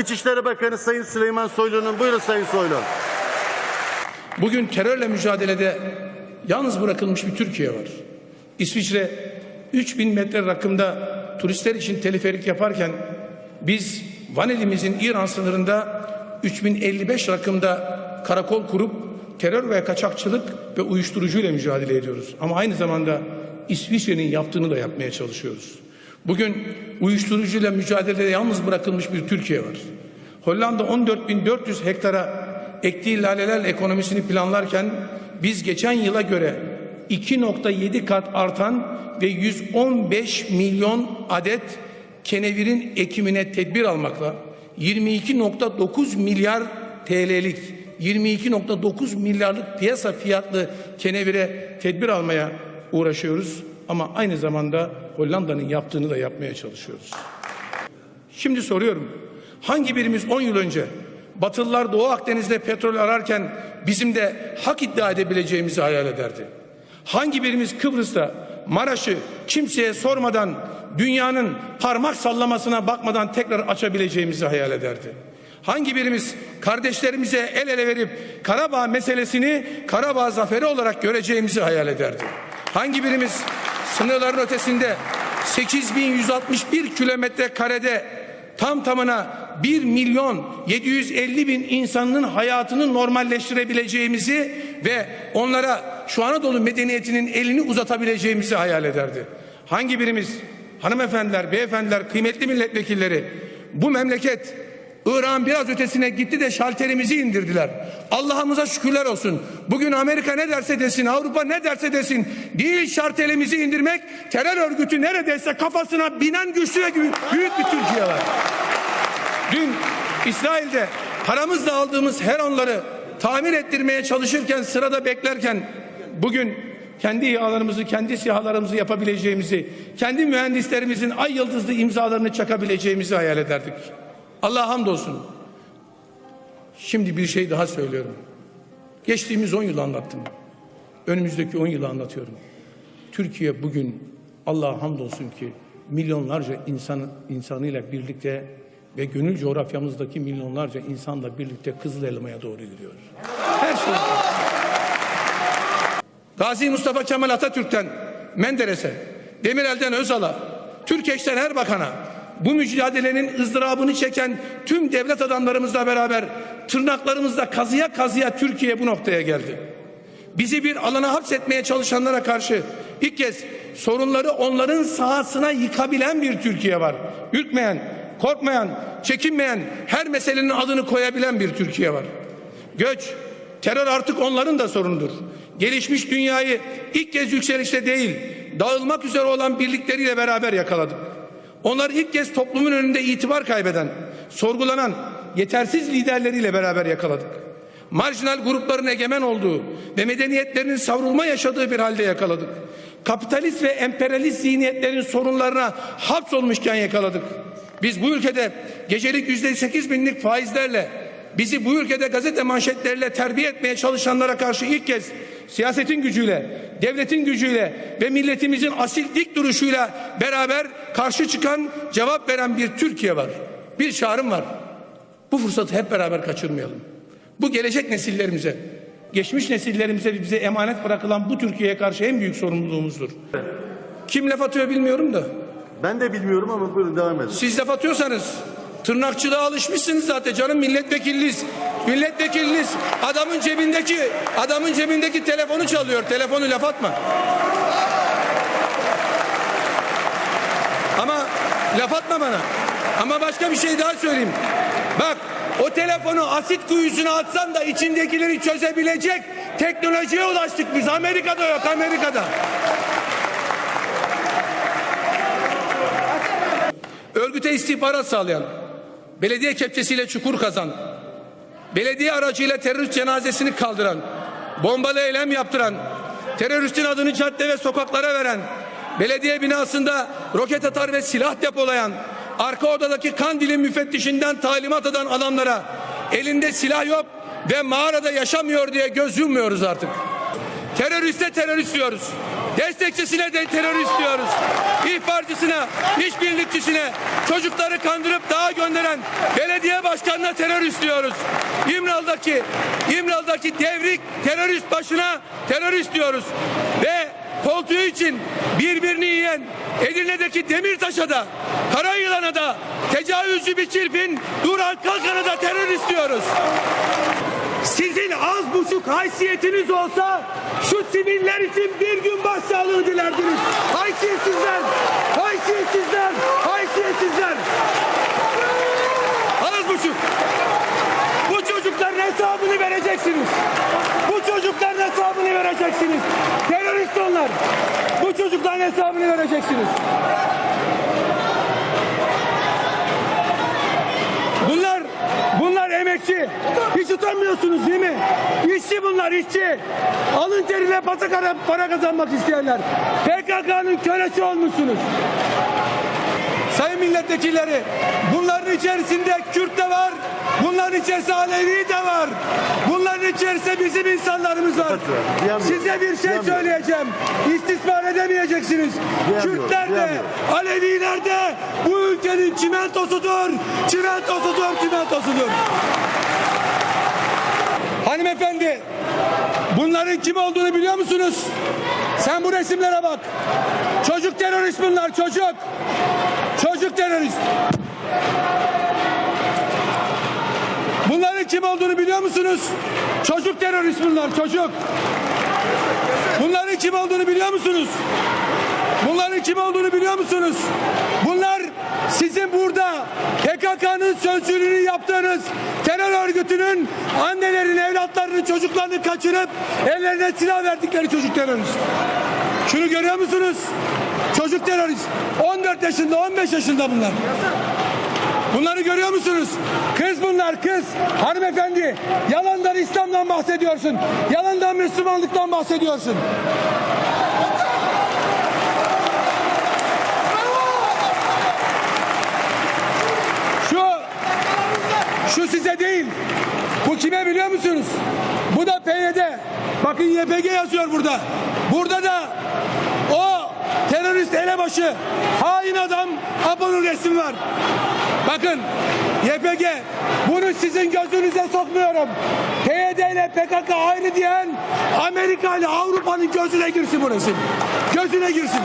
İçişleri Bakanı Sayın Süleyman Soylu'nun buyurun Sayın Soylu. Bugün terörle mücadelede yalnız bırakılmış bir Türkiye var. İsviçre 3000 metre rakımda turistler için teleferik yaparken biz Vaneli'mizin İran sınırında 3055 rakımda karakol kurup terör ve kaçakçılık ve uyuşturucuyla mücadele ediyoruz. Ama aynı zamanda İsviçre'nin yaptığını da yapmaya çalışıyoruz. Bugün uyuşturucuyla mücadelede yalnız bırakılmış bir Türkiye var. Hollanda 14.400 hektara ektiği lalelerle ekonomisini planlarken biz geçen yıla göre 2.7 kat artan ve 115 milyon adet kenevirin ekimine tedbir almakla 22.9 milyar TL'lik 22.9 milyarlık piyasa fiyatlı kenevire tedbir almaya uğraşıyoruz ama aynı zamanda Hollanda'nın yaptığını da yapmaya çalışıyoruz. Şimdi soruyorum. Hangi birimiz 10 yıl önce Batılılar Doğu Akdeniz'de petrol ararken bizim de hak iddia edebileceğimizi hayal ederdi? Hangi birimiz Kıbrıs'ta Maraş'ı kimseye sormadan dünyanın parmak sallamasına bakmadan tekrar açabileceğimizi hayal ederdi? Hangi birimiz kardeşlerimize el ele verip Karabağ meselesini Karabağ zaferi olarak göreceğimizi hayal ederdi? Hangi birimiz sınırların ötesinde 8161 kilometre karede tam tamına 1 milyon 750 bin insanın hayatını normalleştirebileceğimizi ve onlara şu Anadolu medeniyetinin elini uzatabileceğimizi hayal ederdi. Hangi birimiz hanımefendiler, beyefendiler, kıymetli milletvekilleri bu memleket Irak'ın biraz ötesine gitti de şalterimizi indirdiler. Allah'ımıza şükürler olsun. Bugün Amerika ne derse desin, Avrupa ne derse desin. Değil şartelimizi indirmek, terör örgütü neredeyse kafasına binen güçlü ve büyük bir Türkiye var. Dün İsrail'de paramızla aldığımız her onları tamir ettirmeye çalışırken sırada beklerken bugün kendi İHA'larımızı, kendi SİHA'larımızı yapabileceğimizi, kendi mühendislerimizin ay yıldızlı imzalarını çakabileceğimizi hayal ederdik. Allah'a hamdolsun. Şimdi bir şey daha söylüyorum. Geçtiğimiz 10 yılı anlattım. Önümüzdeki 10 yılı anlatıyorum. Türkiye bugün Allah'a hamdolsun ki milyonlarca insan insanıyla birlikte ve gönül coğrafyamızdaki milyonlarca insanla birlikte Kızıl Elma'ya doğru gidiyor. Her şey. Gazi Mustafa Kemal Atatürk'ten Menderes'e, Demirel'den Özal'a, Türkeş'ten Erbakan'a bu mücadelenin ızdırabını çeken tüm devlet adamlarımızla beraber tırnaklarımızla kazıya kazıya Türkiye bu noktaya geldi. Bizi bir alana hapsetmeye çalışanlara karşı ilk kez sorunları onların sahasına yıkabilen bir Türkiye var. Ürkmeyen, korkmayan, çekinmeyen, her meselenin adını koyabilen bir Türkiye var. Göç, terör artık onların da sorunudur. Gelişmiş dünyayı ilk kez yükselişte değil, dağılmak üzere olan birlikleriyle beraber yakaladık. Onlar ilk kez toplumun önünde itibar kaybeden, sorgulanan, yetersiz liderleriyle beraber yakaladık. Marjinal grupların egemen olduğu ve medeniyetlerinin savrulma yaşadığı bir halde yakaladık. Kapitalist ve emperyalist zihniyetlerin sorunlarına hapsolmuşken yakaladık. Biz bu ülkede gecelik yüzde sekiz binlik faizlerle bizi bu ülkede gazete manşetleriyle terbiye etmeye çalışanlara karşı ilk kez siyasetin gücüyle, devletin gücüyle ve milletimizin asil dik duruşuyla beraber karşı çıkan, cevap veren bir Türkiye var. Bir çağrım var. Bu fırsatı hep beraber kaçırmayalım. Bu gelecek nesillerimize, geçmiş nesillerimize bize emanet bırakılan bu Türkiye'ye karşı en büyük sorumluluğumuzdur. Kim laf atıyor bilmiyorum da. Ben de bilmiyorum ama buyurun devam edin. Siz laf atıyorsanız tırnakçılığa alışmışsınız zaten canım milletvekiliniz. Milletvekiliniz adamın cebindeki adamın cebindeki telefonu çalıyor. Telefonu laf atma. Ama laf atma bana. Ama başka bir şey daha söyleyeyim. Bak o telefonu asit kuyusuna atsan da içindekileri çözebilecek teknolojiye ulaştık biz. Amerika'da yok Amerika'da. örgüte istihbarat sağlayan, belediye kepçesiyle çukur kazan, belediye aracıyla terörist cenazesini kaldıran, bombalı eylem yaptıran, teröristin adını cadde ve sokaklara veren, belediye binasında roket atar ve silah depolayan, arka odadaki kandilin müfettişinden talimat eden adamlara elinde silah yok ve mağarada yaşamıyor diye göz yummuyoruz artık. Teröriste terörist diyoruz. Destekçisine de terörist diyoruz. İhbarcısına, işbirlikçisine, çocukları kandırıp dağa gönderen belediye başkanına terörist diyoruz. İmralı'daki, İmralı'daki devrik terörist başına terörist diyoruz. Ve koltuğu için birbirini yiyen Edirne'deki Demirtaş'a da Karayılan'a da tecavüzcü bir çirpin Duran Kalkan'a da terörist diyoruz. Sizin az buçuk haysiyetiniz olsa şu siviller için bir gün başsağlığı dilerdiniz. Haysiyetsizler, haysiyetsizler, haysiyetsizler. Az buçuk. Bu çocukların hesabını vereceksiniz. Bu çocukların hesabını vereceksiniz. Terörist onlar. Bu çocukların hesabını vereceksiniz. Bunlar bunlar emekçi. Hiç utanmıyorsunuz değil mi? İşçi bunlar işçi. Alın terine patakara para kazanmak isteyenler. PKK'nın kölesi olmuşsunuz. Sayın milletvekilleri bunların içerisinde Kürt de var. Bunların içerisinde Alevi de var. Bunların içerisinde bizim insanlarımız var. Size bir şey söyleyeceğim. İstismar edemeyeceksiniz. Kürtler de. Aleviler de bu ülkenin çimentosudur. Çimentosudur, çimentosudur. Hanımefendi, bunların kim olduğunu biliyor musunuz? Sen bu resimlere bak. Çocuk terörist bunlar, çocuk. Çocuk terörist. Bunların kim olduğunu biliyor musunuz? Çocuk terörist bunlar, çocuk. Bunların kim olduğunu biliyor musunuz? Bunların kim olduğunu biliyor musunuz? Bunlar sizin burada PKK'nın sözcülüğünü yaptığınız terör örgütünün annelerin, evlatlarının, çocuklarını kaçırıp ellerine silah verdikleri çocuk terörist. Şunu görüyor musunuz? Çocuk terörist. 14 yaşında, 15 yaşında bunlar. Bunları görüyor musunuz? Kız bunlar kız. Hanımefendi yalandan İslam'dan bahsediyorsun. Yalandan Müslümanlıktan bahsediyorsun. Şu şu size değil. Bu kime biliyor musunuz? Bu da PYD. Bakın YPG yazıyor burada. Burada da o terörist elebaşı hain adam Apo'nun resmi var. Bakın YPG bunu sizin gözünüze sokmuyorum. PYD ile PKK ayrı diyen Amerika ile Avrupa'nın gözüne girsin bu resim. Gözüne girsin.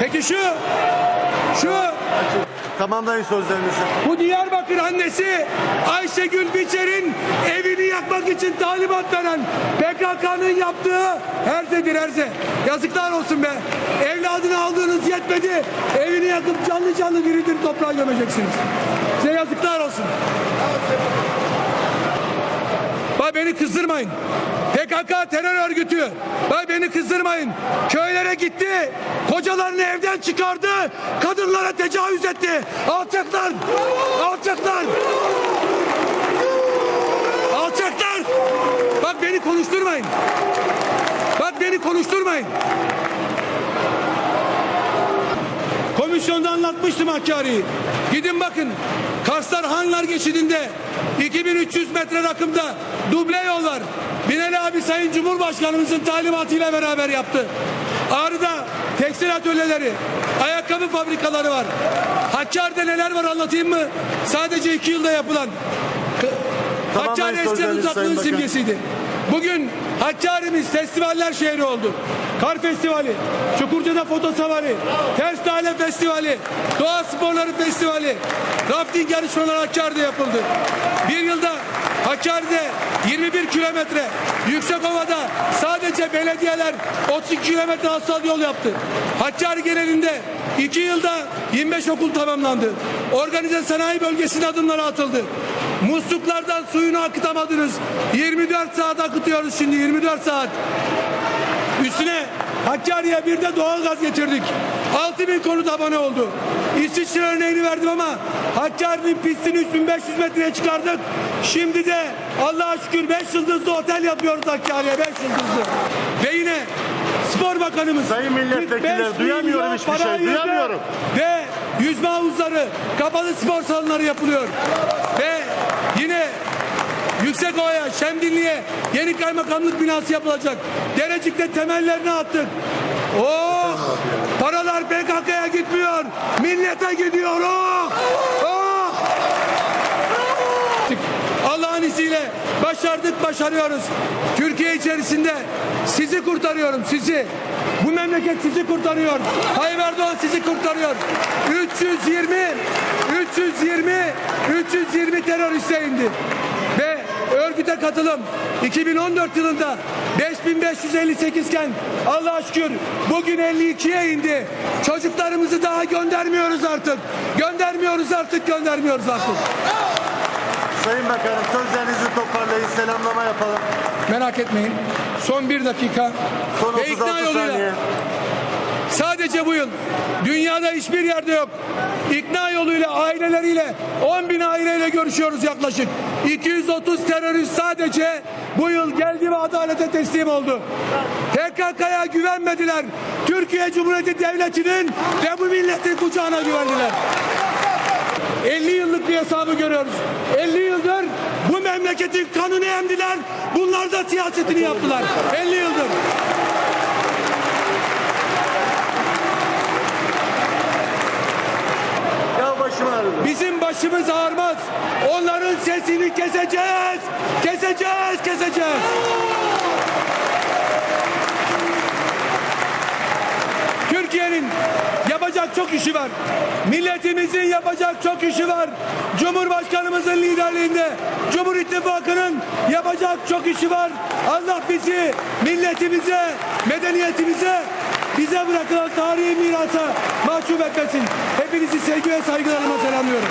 Peki şu şu Tamamlayın sözlerinizi. bu Diyarbakır annesi Ayşegül Biçer'in evini yakmak için talimat veren PKK'nın yaptığı herzedir herze. Yazıklar olsun be. Evladını aldığınız yetmedi. Evini yakıp canlı canlı diridir toprağa gömeceksiniz. Size yazıklar olsun. Bak beni kızdırmayın. PKK terör örgütü. Bak beni kızdırmayın. Köylere gitti. Kocalarını evden çıkardı. Kadınlara tecavüz etti. Alçaklar. Alçaklar. Alçaklar. Bak beni konuşturmayın. Bak beni konuşturmayın. Komisyonda anlatmıştım Hakkari'yi. Gidin bakın. Karslar Hanlar geçidinde 2300 metre rakımda duble yol var. Binali abi Sayın Cumhurbaşkanımızın talimatıyla beraber yaptı. Ağrı'da tekstil atölyeleri, ayakkabı fabrikaları var. Hakkari'de neler var anlatayım mı? Sadece iki yılda yapılan. Tamamlayın Hakkari eskiden uzaklığın simgesiydi. Bugün Hakkari'miz festivaller şehri oldu. Kar Festivali, Çukurca'da Foto Savari, Ters Lale Festivali, Doğa Sporları Festivali, rafting yarışmaları Hakkari'de yapıldı. Bir yılda Hakkari'de 21 kilometre, Yüksekova'da sadece belediyeler 32 kilometre asfalt yol yaptı. Hakkari genelinde 2 yılda 25 okul tamamlandı. Organize sanayi bölgesine adımları atıldı. Musluklardan suyunu akıtamadınız. 24 saat akıtıyoruz şimdi 24 saat. Üstüne Hakkari'ye bir de doğalgaz getirdik. 6 bin konut abone oldu. İsviçre örneğini verdim ama Hakkari'nin pistini 3500 metreye çıkardık. Şimdi de Allah'a şükür 5 yıldızlı otel yapıyoruz Hakkari'ye 5 yıldızlı. Ve yine Spor Bakanımız Sayın milletvekilleri, 45 duyamıyorum hiçbir şey, duyamıyorum. Ve yüzme havuzları, kapalı spor salonları yapılıyor. Ve yine Yüksekova'ya, Şemdinli'ye yeni kaymakamlık binası yapılacak. Derecik'te temellerini attık. Oh! Paralar PKK'ya gitmiyor. Millete gidiyor. Oh! Oh! Allah'ın izniyle başardık, başarıyoruz. Türkiye içerisinde sizi kurtarıyorum, sizi. Bu memleket sizi kurtarıyor. Tayyip Erdoğan sizi kurtarıyor. 320, 320, 320 teröriste indi. Örgüte katılım 2014 yılında 5558 iken Allah'a şükür bugün 52'ye indi. Çocuklarımızı daha göndermiyoruz artık. Göndermiyoruz artık, göndermiyoruz artık. Sayın Bakanım sözlerinizi toparlayın. Selamlama yapalım. Merak etmeyin. Son bir dakika. Son Ve ikna 36 yoluyla saniye. sadece bu yıl dünyada hiçbir yerde yok. İkna aileleriyle 10 bin aileyle görüşüyoruz yaklaşık. 230 terörist sadece bu yıl geldi ve adalete teslim oldu. PKK'ya güvenmediler. Türkiye Cumhuriyeti Devleti'nin ve bu milletin kucağına güvendiler. 50 yıllık bir hesabı görüyoruz. 50 yıldır bu memleketin kanını emdiler. Bunlar da siyasetini yaptılar. 50 yıldır. Başım ağrıdı. Bizim başımız ağrımaz. Onların sesini keseceğiz. Keseceğiz, keseceğiz. Türkiye'nin yapacak çok işi var. Milletimizin yapacak çok işi var. Cumhurbaşkanımızın liderliğinde Cumhur İttifakı'nın yapacak çok işi var. Allah bizi, milletimize, medeniyetimize, bize bırakılan tarihi mirasa mahcup etmesin. Hepinizi sevgi ve saygılarıma selamlıyorum.